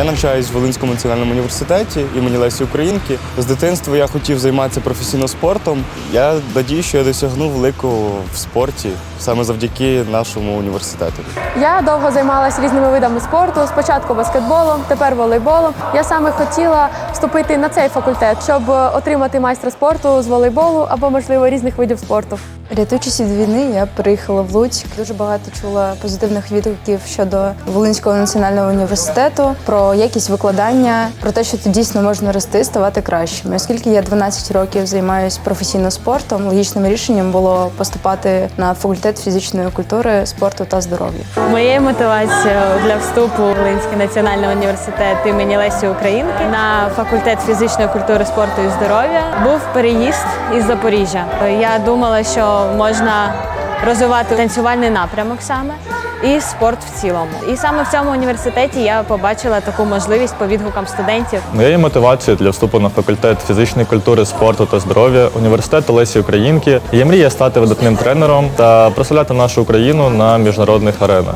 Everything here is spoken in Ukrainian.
Я навчаюсь в Волинському національному університеті імені Лесі Українки. З дитинства я хотів займатися професійно спортом. Я надію, що я досягну великого в спорті саме завдяки нашому університету. Я довго займалася різними видами спорту. Спочатку баскетболом, тепер волейболом. Я саме хотіла вступити на цей факультет, щоб отримати майстра спорту з волейболу або, можливо, різних видів спорту. Рятуючись від війни, я приїхала в Луцьк. Дуже багато чула позитивних відгуків щодо Волинського національного університету, про якість викладання, про те, що тут дійсно можна рости, ставати кращим. Оскільки я 12 років займаюся професійно спортом, логічним рішенням було поступати на факультет фізичної культури, спорту та здоров'я. Моєю мотивацією для вступу в Волинський національний університет імені Лесі Українки на факультет фізичної культури, спорту і здоров'я був переїзд із Запоріжжя. Я думала, що можна розвивати танцювальний напрямок саме і спорт в цілому. І саме в цьому університеті я побачила таку можливість по відгукам студентів Моєю мотивацією для вступу на факультет фізичної культури, спорту та здоров'я університету Лесі Українки є мрія стати видатним тренером та прославляти нашу Україну на міжнародних аренах.